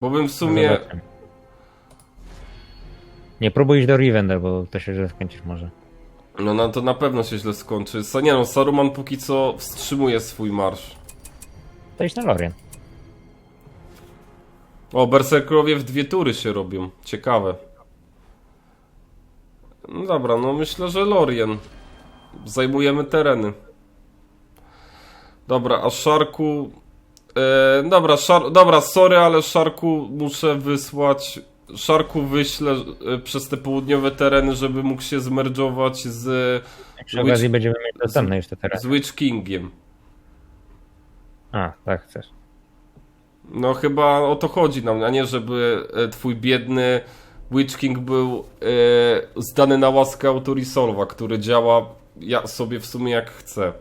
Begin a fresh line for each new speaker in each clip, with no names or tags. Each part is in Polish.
Bo bym w sumie...
Zobaczymy. Nie próbuj iść do Rivendell, bo to się źle skończyć może.
No, no to na pewno się źle skończy. Sa- Nie no, Saruman póki co wstrzymuje swój marsz.
To iść na Lorien.
O, berserkerowie w dwie tury się robią. Ciekawe. No dobra, no myślę, że Lorien. Zajmujemy tereny. Dobra, a Szarku... E, dobra, szar, dobra, sorry, ale Szarku muszę wysłać... Szarku wyślę e, przez te południowe tereny, żeby mógł się zmerdżować z,
Przy
Witch-
okazji będziemy mieć dostępne już te teraz.
z Witch Kingiem.
A, tak chcesz.
No chyba o to chodzi nam, a nie żeby e, twój biedny Witch King był zdany na łaskę Autorisolva, który działa ja sobie w sumie jak chce.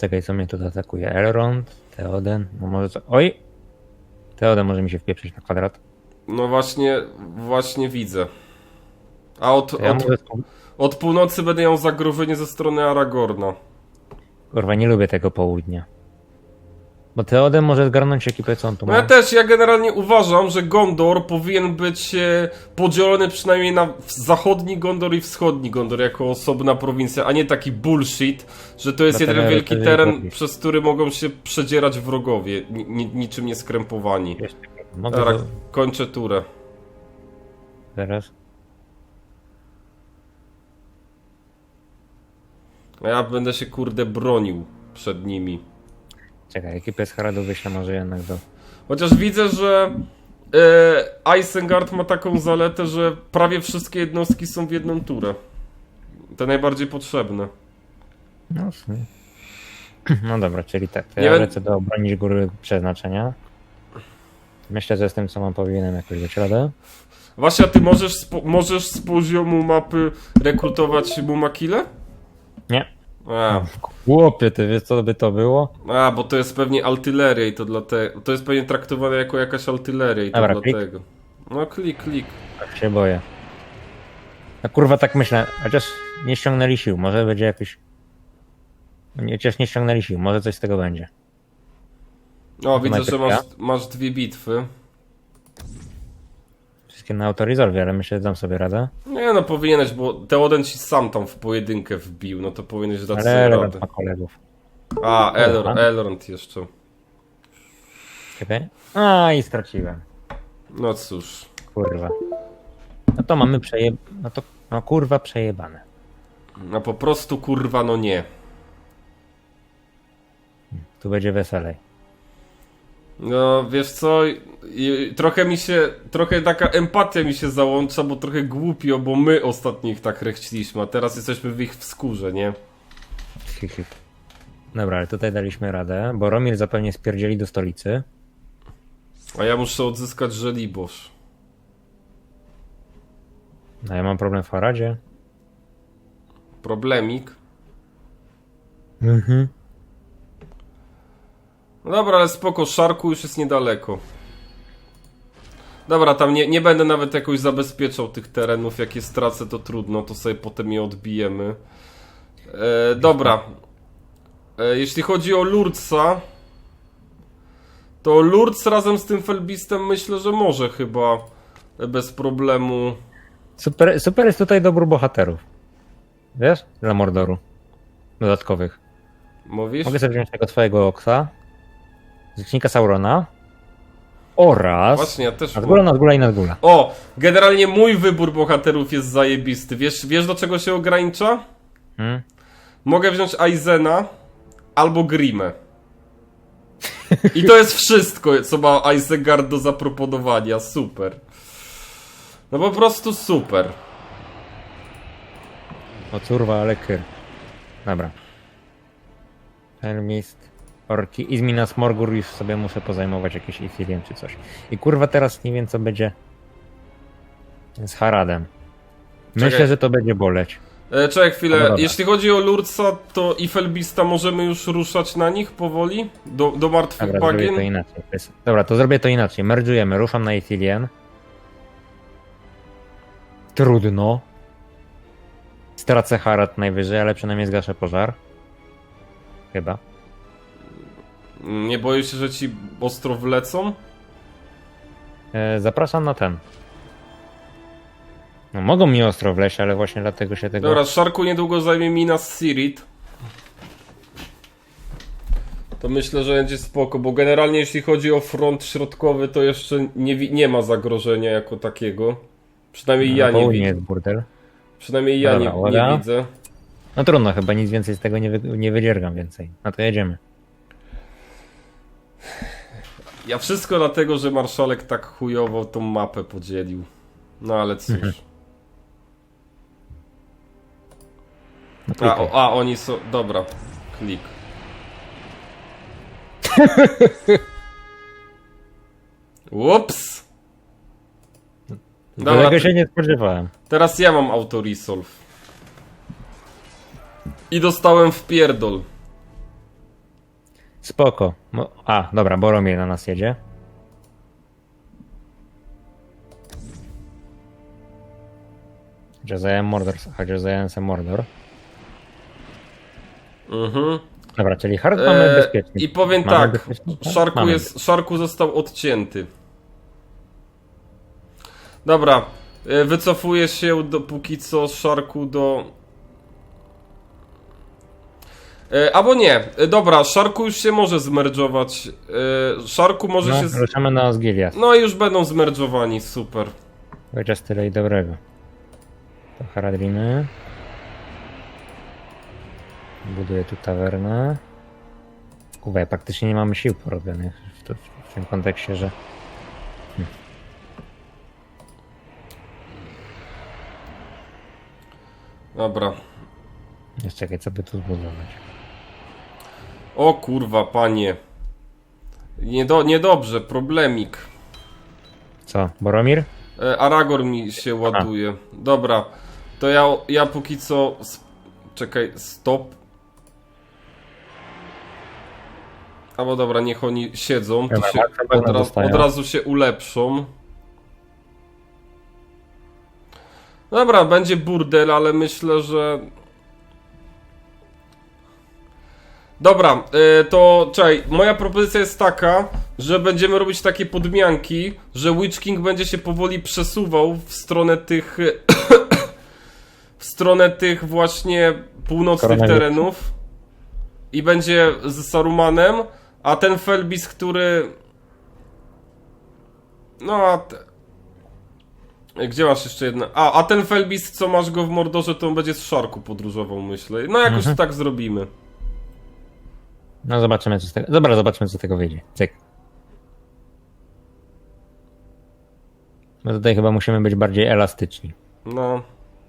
Czekaj, co mnie tu atakuje? Elrond, Theoden, no może co? Oj! Theoden może mi się wpieprzyć na kwadrat.
No właśnie, właśnie widzę. A od,
Ja
od,
może...
od północy będę miał zagrożenie ze strony Aragorna.
Kurwa, nie lubię tego południa. Bo Theoden może zgarnąć ekipę, co on tu
No
ma.
ja też, ja generalnie uważam, że Gondor powinien być e, podzielony przynajmniej na w- zachodni Gondor i wschodni Gondor jako osobna prowincja, a nie taki bullshit, że to jest jeden wielki teren, przez który mogą się przedzierać wrogowie, ni ni niczym nie skrępowani.
Wiesz, Mogę
Dobra,
to
kończę turę.
teraz.
A ja będę się kurde bronił przed nimi.
Czekaj, ekipę z Haradu wyślę może jednak do...
Chociaż widzę, że e, Isengard ma taką zaletę, że prawie wszystkie jednostki są w jedną turę. Te najbardziej potrzebne.
No, w sumie. no dobra, czyli tak.
Nie
ja
będę-
lecę do obronić góry przeznaczenia. Myślę, że z tym co mam powinienem jakoś dać radę.
Właśnie, a ty możesz możesz z poziomu mapy rekrutować Mumakile?
Nie.
A,
Chłopie, ty wiesz co by to było?
a, bo to jest pewnie artyleria i to dlatego. To jest pewnie traktowane jako jakaś artyleria i to
Dobra, klik.
dlatego. No klik, klik.
Tak się boję. No kurwa, tak myślę. Chociaż nie ściągnęli sił, może będzie jakiś... Nie, chociaż nie ściągnęli sił, może coś z tego będzie.
O, widzę, że masz, masz dwie bitwy.
Na autorizolwie, ale myślę, że dam sobie radę.
Nie no, powinieneś, bo Teoden ci sam tam w pojedynkę wbił, no to powinieneś dać
Ale
sobie radę.
ma kolegów.
A, Elrond. Elrond jeszcze.
Czekaj. A, i straciłem.
No cóż.
Kurwa. No to mamy przejeb... No to... No kurwa, przejebane.
No po prostu kurwa, no nie.
Tu będzie weselej.
No wiesz co, i- trochę mi się, trochę taka empatia mi się załącza, bo trochę głupio, bo my ostatnio ich tak rechciliśmy, a teraz jesteśmy w ich w skórze, nie?
Dobra, ale tutaj daliśmy radę. Boromir zapewnie spierdzieli do stolicy.
A ja muszę odzyskać Żeliborz.
No ja mam problem w Haradzie.
Problemik.
Mhm.
No dobra, ale spoko, Szarku już jest niedaleko. Dobra, tam nie, nie będę nawet jakoś zabezpieczał tych terenów, jakie stracę to trudno, to sobie potem je odbijemy. E, dobra. E, jeśli chodzi o Lurdsa, to Lurds razem z tym Felbistem myślę, że może chyba bez problemu.
Super, super jest tutaj dobór bohaterów. Wiesz? Dla Mordoru. Dodatkowych.
Mówisz?
Mogę sobie wziąć tego twojego oksa. Zwierzchnika Saurona. Oraz...
Właśnie, ja też.
Nadgula, nadgula i nadgula.
O, generalnie mój wybór bohaterów jest zajebisty. Wiesz, wiesz do czego się ogranicza?
Hmm?
Mogę wziąć Aizena albo Grimę. I to jest wszystko, co ma Isengard do zaproponowania. Super. No po prostu super.
O curwa, ale kyr. Dobra. Helmist, Orki, Izminas Morgur już sobie muszę pozajmować jakieś Ithilien czy coś. I kurwa teraz nie wiem co będzie z Haradem. Myślę,
Czekaj.
że to będzie boleć.
E, czekaj chwilę.
No.
Jeśli chodzi o Lurdsa, to i Felbista możemy już ruszać na nich powoli? Do, do martwych
Dobra, zrobię to inaczej. Dobra, to zrobię to inaczej. Merdżujemy, ruszam na Ithilien. Trudno. Stracę Harad najwyżej, ale przynajmniej zgaszę pożar. Chyba.
Nie boję się, że ci ostro wlecą?
E, zapraszam na ten. No, mogą mi ostro wleść, ale właśnie dlatego się tego...
Dobra, Szarku niedługo zajmie Minas Sirit. To myślę, że będzie spoko, bo generalnie jeśli chodzi o front środkowy, to jeszcze nie, nie ma zagrożenia jako takiego. Przynajmniej ja
Na
nie widzę.
jest burdel.
Przynajmniej ja nie, nie widzę.
No trudno, chyba nic więcej z tego nie, wy, nie wydziergam więcej. No to jedziemy.
Ja wszystko dlatego, że marszałek tak chujowo tą mapę podzielił. No ale cóż.
No,
A, o, a oni są. Dobra. Klik. Ups! Dobra,
Tego się nie spodziewałem.
teraz ja mam autoresolve. I dostałem w pierdol.
Spoko. Mo- A, dobra, Boromir na nas jedzie. Zająłem Mordor, zająłem sobie Mordor.
Mhm.
Dobra, czyli hard mamy
E,
bezpiecznie.
I powiem
Mamy
tak, Szarku,
mamy.
jest, Szarku został odcięty. Dobra, e, wycofuję się do, póki co Szarku do... E, albo nie, e, dobra, Szarku już się może zmerdżować. E, może
No,
się... Z...
ruszamy na Osgiliath.
No i już będą zmerdżowani, super.
Chociaż tyle i dobrego. To Haradrimy. Buduję tu tawernę. Kurwa, ja praktycznie nie mamy sił porobionych w, to, w tym kontekście, że...
Dobra.
Jeszcze czekaj, co by tu zbudować.
O kurwa, panie. Niedo, niedobrze, problemik.
Co, Boromir?
E, Aragor mi się ładuje. Dobra, to ja, ja póki co. Czekaj, stop. Albo dobra, niech oni siedzą. To
Dobra,
się
Bagna
od, raz,
dostają.
od razu się ulepszą. Dobra, będzie burdel, ale myślę, że. Dobra, y, to czekaj, moja propozycja jest taka, że będziemy robić takie podmianki, że Witch King będzie się powoli przesuwał w stronę tych w stronę tych właśnie północnych terenów i będzie z Sarumanem, a ten Felbis, który no a te... Gdzie masz jeszcze jedno? A, a ten Felbis, co masz go w Mordorze, to on będzie z Szarku podróżował, myślę. No jakoś
Mhm.
tak zrobimy.
No zobaczymy, co z tego... Dobra, zobaczymy, co z tego wyjdzie. Cyk. No tutaj chyba musimy być bardziej elastyczni.
No.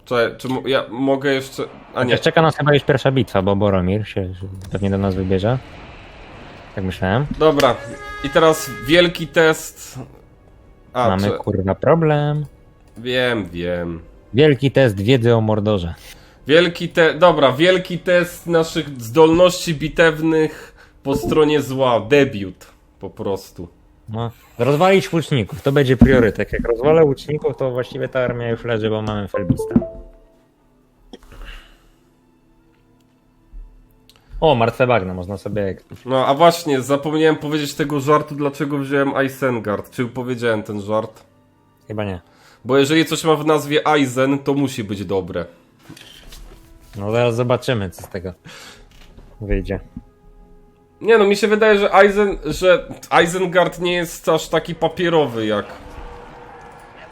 Czekaj, czy ja mogę jeszcze. A nie.
Chociaż czeka nas chyba już pierwsza bitwa, bo Boromir się pewnie do nas wybierze. Tak myślałem.
Dobra. I teraz wielki test. A,
Mamy
cze-
kurwa problem.
wiem, wiem.
Wielki test wiedzy o Mordorze.
Wielki te. Dobra, wielki test naszych zdolności bitewnych po stronie zła. Debiut. Po prostu.
No, rozwalić łuczników, to będzie priorytet. Jak rozwalę łuczników, to właściwie ta armia już leży, bo mamy Felbista. O, martwe bagno, można sobie...
No, a właśnie, zapomniałem powiedzieć tego żartu, dlaczego wziąłem Isengard. Czy powiedziałem ten żart?
Chyba nie.
Bo jeżeli coś ma w nazwie Eisen, to musi być dobre.
No zaraz zobaczymy, co z tego wyjdzie.
Nie no, mi się wydaje, że, Eisen, że Isengard nie jest aż taki papierowy jak...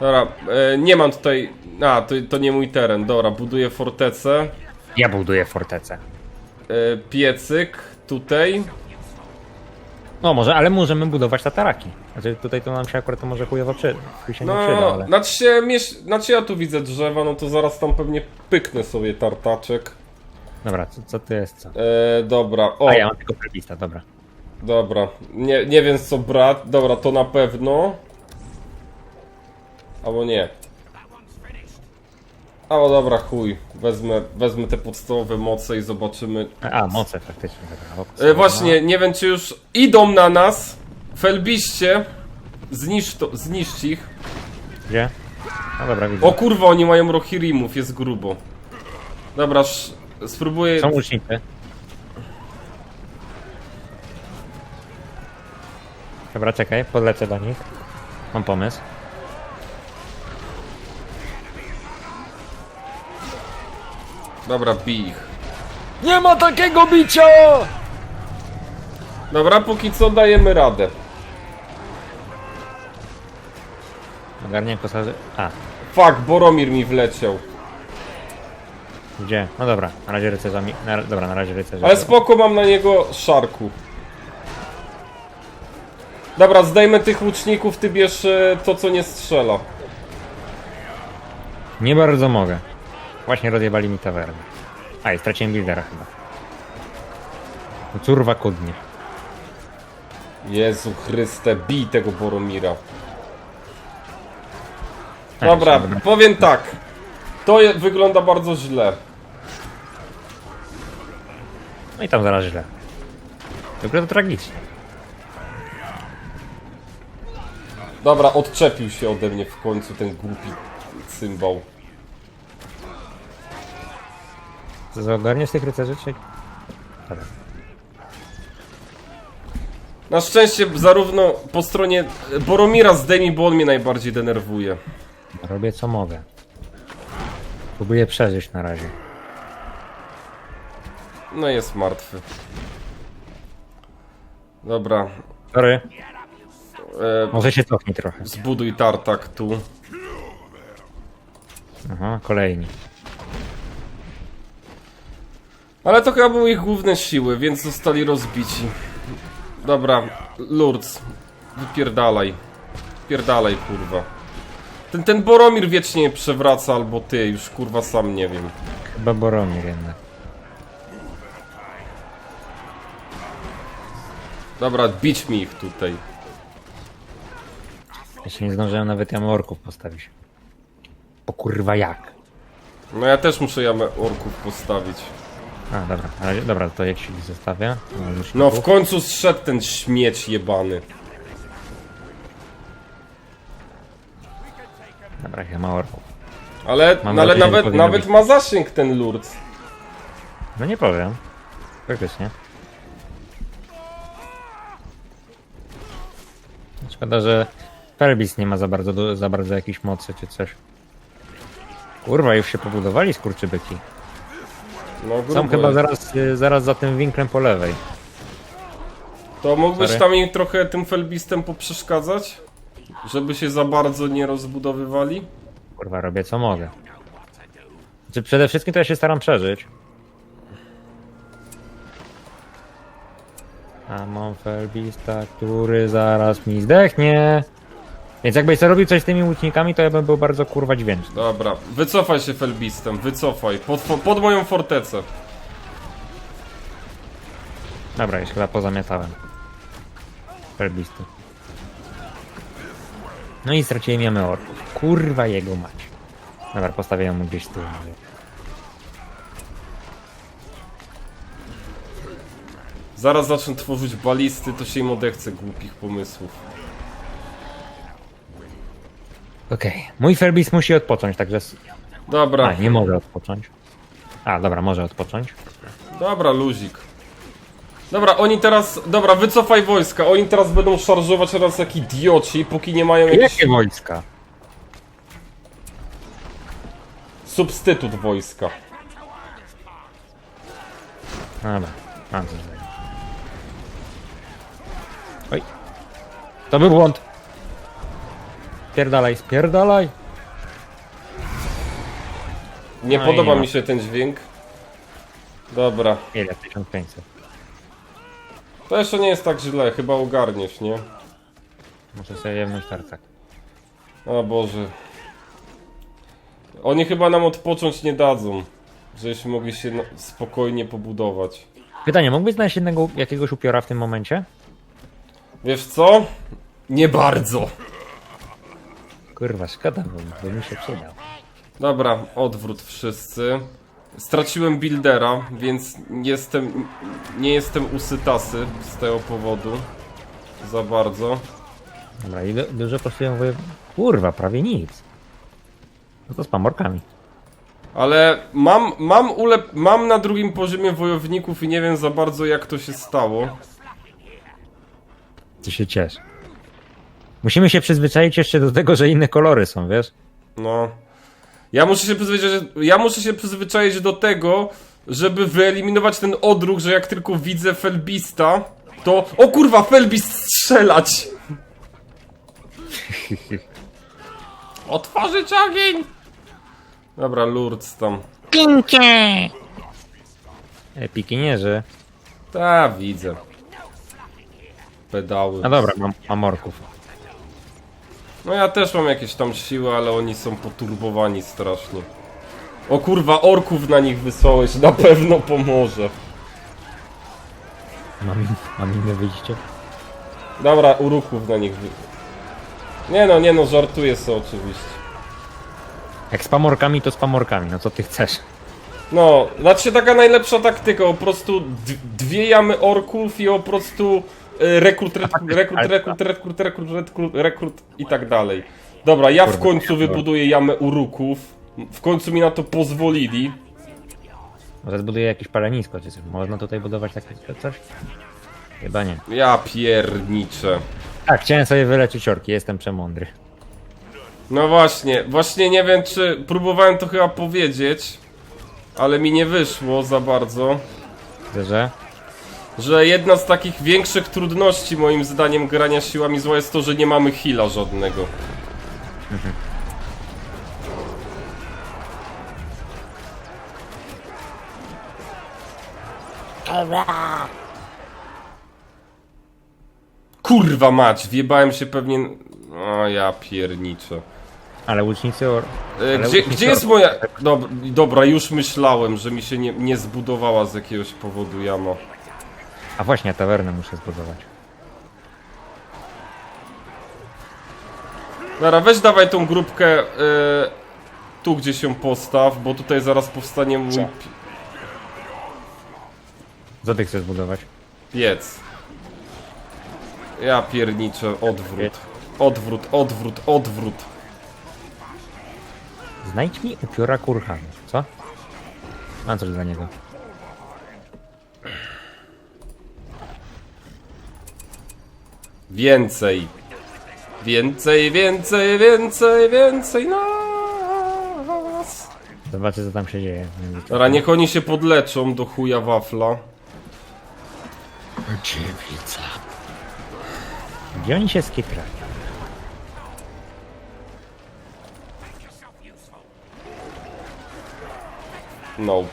Dobra, e, nie mam tutaj... A, to, to nie mój teren. Dobra, buduję fortecę.
Ja buduję fortecę.
E, piecyk tutaj.
No może, ale możemy budować tataraki. Znaczy tutaj to nam się akurat to może chujowo przyda. Chuj się nie przyda,
No,
ale...
znaczy się, miesz... znaczy ja tu widzę drzewa, no to zaraz tam pewnie pyknę sobie tartaczek.
Dobra, co, co to jest co?
E, dobra, o,
A ja mam tylko Felbista, dobra.
dobra. Nie, nie wiem co brat. Dobra, to na pewno. Albo nie. Albo dobra, chuj. Wezmę, wezmę te podstawowe moce i zobaczymy.
A, a moce faktycznie. Dobra,
E, właśnie, nie wiem czy już idą na nas. Felbiście. Zniszcz to, zniszcz ich.
Gdzie? No dobra, widzę.
O kurwa, oni mają rohirimów, jest grubo. Dobra, sz, spróbuję...
Są łucznicy. Dobra, czekaj, podlecę do nich. Mam pomysł.
Dobra, bij ich.
Nie ma takiego bicia!
Dobra, póki co dajemy radę.
Ogarnię kosarzy. A,
Fuck, Boromir mi wleciał.
gdzie? No dobra, na razie rycerzami. Na, dobra, na razie rycerze.
Ale spoko, mam na niego szarku. Dobra, zdejmę tych łuczników, ty bierz e, to, co nie strzela.
Nie bardzo mogę. Właśnie rozjebali mi tawernę. A, i straciłem buildera chyba. Curwa kudnie.
Jezu Chryste, bij tego Boromira. Dobra,
jeszcze dobra.
powiem tak. To je, wygląda bardzo źle.
No i tam zaraz źle. Wygląda to tragicznie.
Dobra, odczepił się ode mnie w końcu ten głupi cymbał.
Co za ogarniesz tych rycerzy, czy... Dobra.
Na szczęście zarówno po stronie Boromira zdejmij, bo on mnie najbardziej denerwuje.
Robię co mogę. Próbuję przeżyć na razie.
No jest martwy. Dobra,
Sorry,
e,
może się cofnij trochę.
zbuduj tartak tu.
Aha, kolejni.
Ale to chyba były ich główne siły, więc zostali rozbici. Dobra, Lurz, wypierdalaj. Pierdalaj, kurwa. Ten, ten Boromir wiecznie przewraca, albo ty, już kurwa sam nie wiem.
Chyba Boromir jednak.
Dobra, bić mi ich tutaj.
Jeszcze nie zdążyłem nawet jamy orków postawić. Po kurwa jak?
No ja też muszę jamę orków postawić.
A, dobra, na razie, dobra, to jak się zostawia? No, już
No w końcu zszedł ten śmieć jebany.
Dobra, jama orków.
Ale,
Mam
no, ale
że
nawet,
powinno
nawet
być.
ma zasięg ten Lurz.
No nie powiem. Faktycznie. Szkoda, że Pelbis nie ma za bardzo, za bardzo jakiejś mocy czy coś. Kurwa, już się pobudowali skurczybyki.
No, grubo
chyba
jest.
zaraz, y, zaraz za tym winklem po lewej.
To mógłbyś
Sorry.
tam im trochę tym felbistem poprzeszkadzać? Żeby się za bardzo nie rozbudowywali?
Kurwa, robię co mogę. Znaczy, przede wszystkim to ja się staram przeżyć. A mam Felbista, który zaraz mi zdechnie. Więc jakbyś zrobił coś z tymi łucznikami, to ja bym był bardzo kurwa dźwięczny.
Dobra, wycofaj się felbistem, wycofaj. Pod, pod moją fortecę.
Dobra, już chyba pozamiatałem. Felbisty. No i straciłem jamy orków. Kurwa jego mać. Dobra, postawię ją gdzieś z tyłu.
Zaraz zacznę tworzyć balisty, to się im odechce głupich pomysłów.
Okej, mój Felbis musi odpocząć, także... s-
Dobra,
A, nie może odpocząć. A, dobra, może odpocząć.
dobra, luzik. Dobra, oni teraz... Dobra, wycofaj wojska. Oni teraz będą szarżować teraz jak idioci, póki nie mają jakiś
Jakie wojska?
substytut wojska.
Dobra, mam coś. Oj. To był błąd. Spierdalaj, spierdalaj.
Nie
No i
podoba mi się ten dźwięk. Dobra.
Ile? 1500.
To jeszcze nie jest tak źle, chyba ogarniesz, nie?
Muszę sobie jemnąć tartak.
O Boże. Oni chyba nam odpocząć nie dadzą. Żebyśmy mogli się spokojnie pobudować.
Pytanie, mógłbyś znaleźć jednego, jakiegoś upiora w tym momencie?
Wiesz co? Nie bardzo.
Kurwa, szkoda, bo by mi się przydał.
Dobra, odwrót wszyscy. Straciłem buildera, więc jestem, nie jestem usytasy z tego powodu. Za bardzo.
Dobra, i du- dużo kosztują wojew... Kurwa, prawie nic. No to z pamorkami.
Ale mam, mam, ulep, mam na drugim poziomie wojowników i nie wiem za bardzo jak to się stało.
Ty się ciesz. Musimy się przyzwyczaić jeszcze do tego, że inne kolory są, wiesz?
No. Ja muszę się przyzwyczaić, ja muszę się przyzwyczaić do tego, żeby wyeliminować ten odruch, że jak tylko widzę Felbista, to... O kurwa, Felbist strzelać! Otworzyć ogień! Dobra, Lourdes tam.
Pincie! Pikinierzy.
Ta, widzę. Pedały.
No dobra, mam, mam orków.
No ja też mam jakieś tam siły, ale oni są poturbowani strasznie. O kurwa, orków na nich wysłałeś, na pewno pomoże.
Mam, mam inne wyjście.
Dobra, uruków na nich wy... Nie no, nie no, żartuję sobie oczywiście.
Jak z pamorkami, to z pamorkami. No co ty chcesz?
No, znaczy taka najlepsza taktyka, po prostu d- dwie jamy orków i po prostu rekrut, rekrut, rekrut, rekrut, rekrut, rekrut, rekrut, rekrut i tak dalej. Dobra, ja w końcu wybuduję jamę uruków. W końcu mi na to pozwolili.
Może zbuduję jakieś palenisko czy coś. Można tutaj budować takie coś? Chyba nie.
Ja pierniczę.
Tak, chciałem sobie wyleczyć orki, jestem przemądry.
No właśnie, właśnie nie wiem czy próbowałem to chyba powiedzieć, ale mi nie wyszło za bardzo,
Widzę, że...
że jedna z takich większych trudności moim zdaniem grania siłami zła jest to, że nie mamy heala żadnego. Kurwa mać, wjebałem się pewnie... O ja pierniczę.
Ale łucznicy or...
E,
Ale
Gdzie,
łucznicy
gdzie jest
orków,
moja... Dobra, dobra, już myślałem, że mi się nie, nie zbudowała z jakiegoś powodu jama.
A właśnie, tawernę muszę zbudować.
Dobra, weź dawaj tą grupkę e, tu gdzie się postaw, bo tutaj zaraz powstanie mój
Co?
pi-
Co ty chcesz zbudować?
piec. Ja pierniczę, odwrót. Odwrót, odwrót, odwrót.
Znajdź mi upiora kurhanu, co? Mam coś dla niego.
Więcej. Więcej, więcej, więcej, więcej nas.
Zobaczę co tam się dzieje.
Dobra, niech oni się podleczą do chuja wafla.
Dziewica. Gdzie oni się skitrają?
Nope.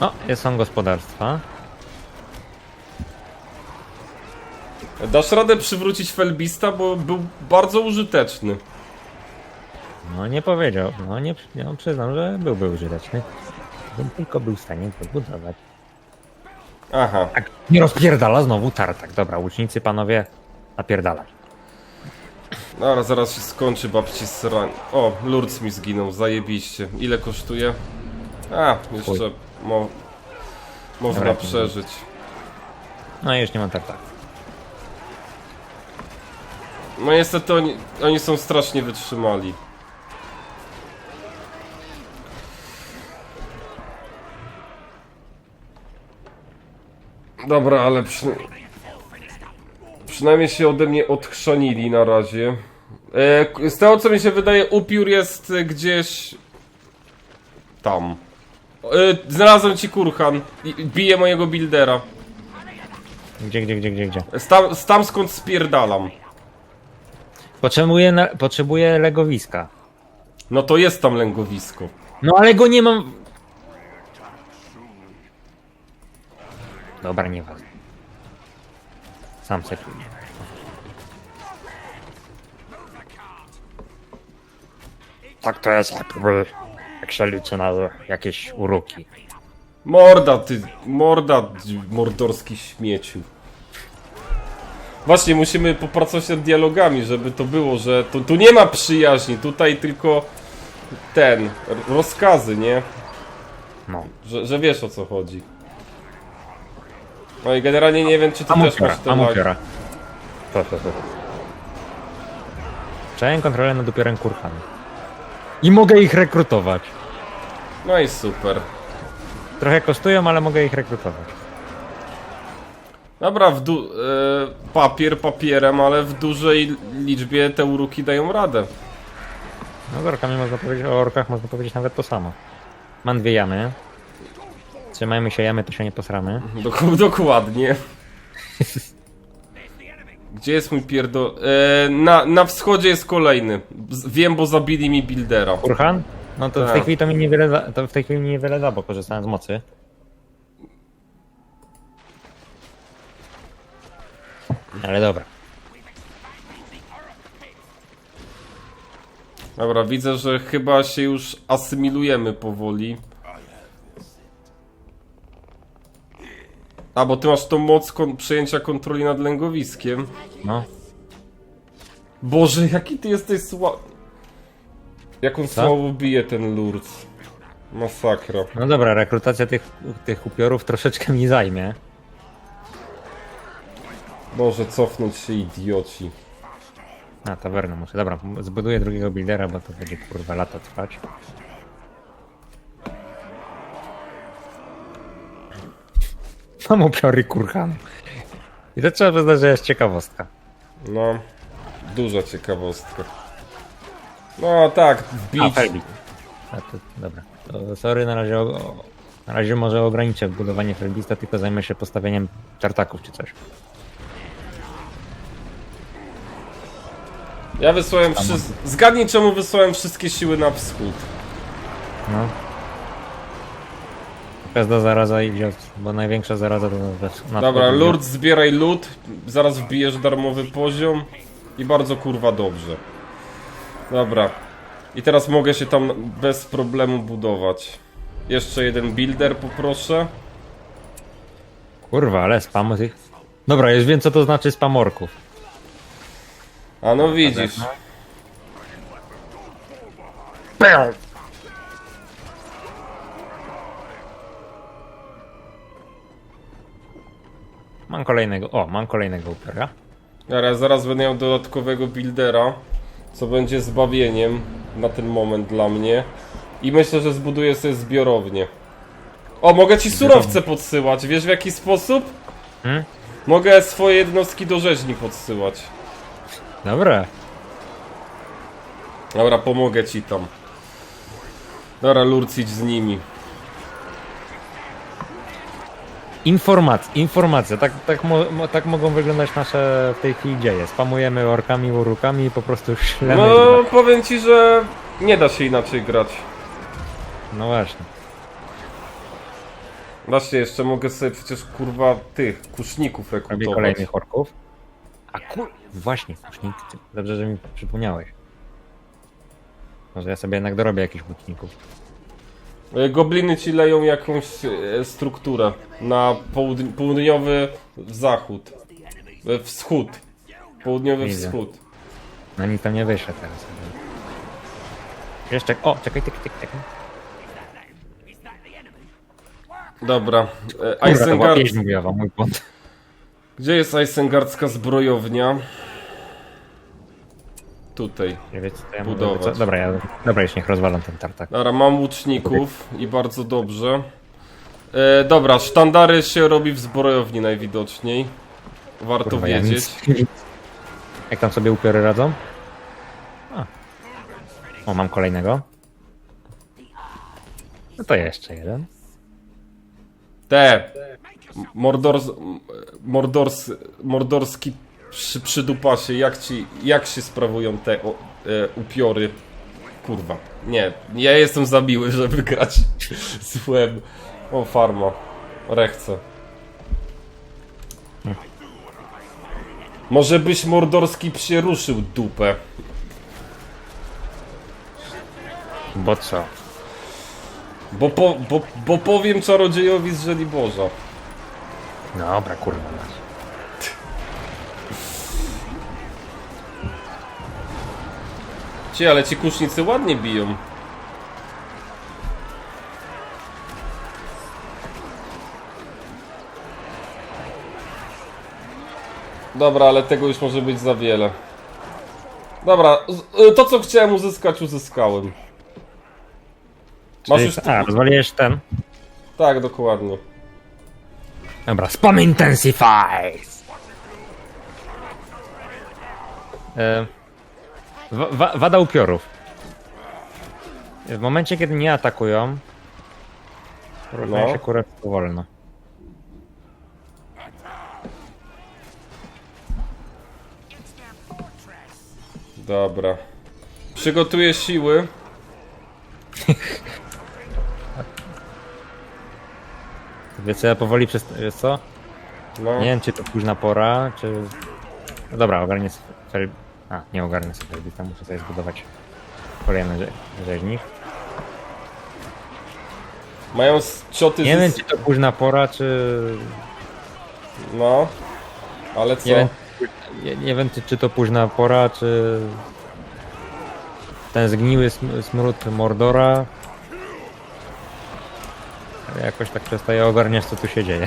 No, jest są gospodarstwa.
Dasz radę przywrócić Felbista, bo był bardzo użyteczny.
No nie powiedział. No nie, ja przyznam, że byłby użyteczny. Gdybym tylko był w stanie to budować.
Aha.
Tak, nie rozpierdala znowu tartak. Dobra, łucznicy panowie, napierdalać.
Dobra, zaraz się skończy babci srań. O, Lourdes mi zginął, zajebiście. Ile kosztuje? A, jeszcze
Chuj.
mo można
Dobra,
przeżyć.
No i już nie mam tartaku.
No niestety oni, oni są strasznie wytrzymali. Dobra, ale przy... przynajmniej się ode mnie odchrzanili na razie. E, z tego co mi się wydaje, upiór jest gdzieś tam. E, znalazłem ci kurhan. Bije mojego buildera.
Gdzie, gdzie, gdzie, gdzie, gdzie?
Tam, tam skąd spierdalam.
Potrzebuję, na, potrzebuję legowiska.
No to jest tam lęgowisko.
No ale go nie mam. Dobra, nieważne. Sam se pójdę. Tak to jest jakby, jak się liczy na jakieś uroki.
Morda, ty, morda, mordorski śmieciu. Właśnie, musimy popracować nad dialogami, żeby to było, że tu, tu nie ma przyjaźni, tutaj tylko ten, rozkazy, nie?
No.
Że, że wiesz o co chodzi. No i generalnie nie wiem, czy ty też
Amupiora,
masz te lagi.
amupiora. To, to, to. Przejąłem kontrolę nad upiorem kurhanu. I mogę ich rekrutować.
No i super.
Trochę kosztują, ale mogę ich rekrutować.
Dobra, w du- e, papier papierem, ale w dużej liczbie te uruki dają radę.
No z orkami można powiedzieć, o orkach można powiedzieć nawet to samo. Mam dwie jamy. Trzymajmy się jamy, to się nie posramy.
Dok- dokładnie. Gdzie jest mój pierdo... E, na, na wschodzie jest kolejny. Z- Wiem, bo zabili mi buildera.
Kurhan? No to w
Tak.
tej chwili to mi niewiele da, to w tej chwili mi niewiele da, bo korzystałem z mocy. Ale dobra.
Dobra, widzę, że chyba się już asymilujemy powoli. A, bo ty masz tą moc kon- przejęcia kontroli nad lęgowiskiem.
No.
Boże, jaki ty jesteś sła... Jak on słabo bije ten Lurz. Masakra.
No dobra, rekrutacja tych, tych upiorów troszeczkę mi zajmie.
Boże, cofnąć się, idioci.
A, tawernę muszę. Dobra, zbuduję drugiego buildera, bo to będzie kurwa lata trwać. Mam upiory kurhan. I to trzeba przyznać, że jest ciekawostka.
No, duża ciekawostka. No tak,
A,
wbić.
A, to, dobra. To, sorry, na razie, o, na razie może ograniczę budowanie Felbista, tylko zajmę się postawieniem tartaków czy coś.
Ja wysłałem wszystkie. Zgadnij czemu wysłałem wszystkie siły na wschód.
No. Każda zaraza idzie, od- bo największa zaraza to na, na
Dobra. Lord, zbieraj lód, zaraz wbijesz darmowy poziom i bardzo kurwa dobrze. Dobra. I teraz mogę się tam bez problemu budować. Jeszcze jeden builder poproszę.
Kurwa, ale spam tych. Dobra, już wiem co to znaczy spam orków.
A no widzisz.
Mam kolejnego. O, mam kolejnego upiora.
Dobra, zaraz będę miał dodatkowego buildera, co będzie zbawieniem na ten moment dla mnie. I myślę, że zbuduję sobie zbiorownię. O, mogę ci surowce podsyłać, wiesz w jaki sposób?
Hmm?
Mogę swoje jednostki do rzeźni podsyłać.
Dobra.
Dobra, pomogę ci tam. Dobra, Lurc, idź z nimi.
Informacja, informacja. Tak, tak, mo, mo, tak mogą wyglądać nasze w tej chwili dzieje. Spamujemy orkami, urukami i po prostu ślemy.
No, powiem ci, że nie da się inaczej grać.
no właśnie.
Właśnie, jeszcze mogę sobie przecież kurwa tych kuszników
Robię
rekrutować.
kolejnych orków. A kur... Właśnie, łucznik. Dobrze, że mi przypomniałeś. Może ja sobie jednak dorobię jakichś łuczników.
E, Gobliny ci leją jakąś e, strukturę na południ- południowy zachód. E, Wschód. Południowy
Widzę.
wschód.
No nic tam nie wyszło teraz. Jeszcze... O, czekaj, czekaj, czekaj. czekaj.
Dobra. E,
Kurwa, to była
Isengard...
pieśń bojowa, mój błąd.
Gdzie jest Isengardzka zbrojownia? Tutaj.
Nie wiecie, co ja
Budować.
mówię, co? Dobra, ja... Dobra, już niech rozwalam ten tartak.
Dobra, mam łuczników i bardzo dobrze. E, dobra, sztandary się robi w zbrojowni najwidoczniej. Warto
Kurwa, ja
wiedzieć.
nic- Jak tam sobie upiory radzą? A. O, mam kolejnego. No to jeszcze jeden.
Te Mordors, Mordors, Mordorski przy, przydupasie, jak ci, jak się sprawują te o, e, upiory? Kurwa, nie, ja jestem za miły, żeby grać z. O, farma, rechce. Może byś Mordorski psie ruszył dupę.
Bo co?
Bo, po, bo, bo powiem czarodziejowi z Żeliborza.
Dobra, kurwa. masz.
Ci, ale ci kusznicy ładnie biją. Dobra, ale tego już może być za wiele. Dobra, y, to co chciałem uzyskać, uzyskałem. Masz już...
A, rozwaliłeś ten?
Tak, dokładnie.
Dobra, spam intensifies! E, wa wa wada upiorów. W momencie, kiedy nie atakują, ruszają
No.
się kurę powolno.
Dobra. Przygotuję siły.
Wiesz co, ja powoli przez... Wiesz co?
No.
Nie wiem, czy to późna pora, czy... No dobra, ogarnię sobie... A, nie ogarnię sobie Ferbita, muszę sobie zbudować kolejny rze- rzeźnik.
Mają s- cioty
Nie
z...
wiem, czy to późna pora, czy...
No. Ale co?
Nie wiem, nie, nie wiem czy, czy to późna pora, czy... Ten zgniły sm- smród Mordora... Jakoś tak przestaje ogarniać, co tu się dzieje.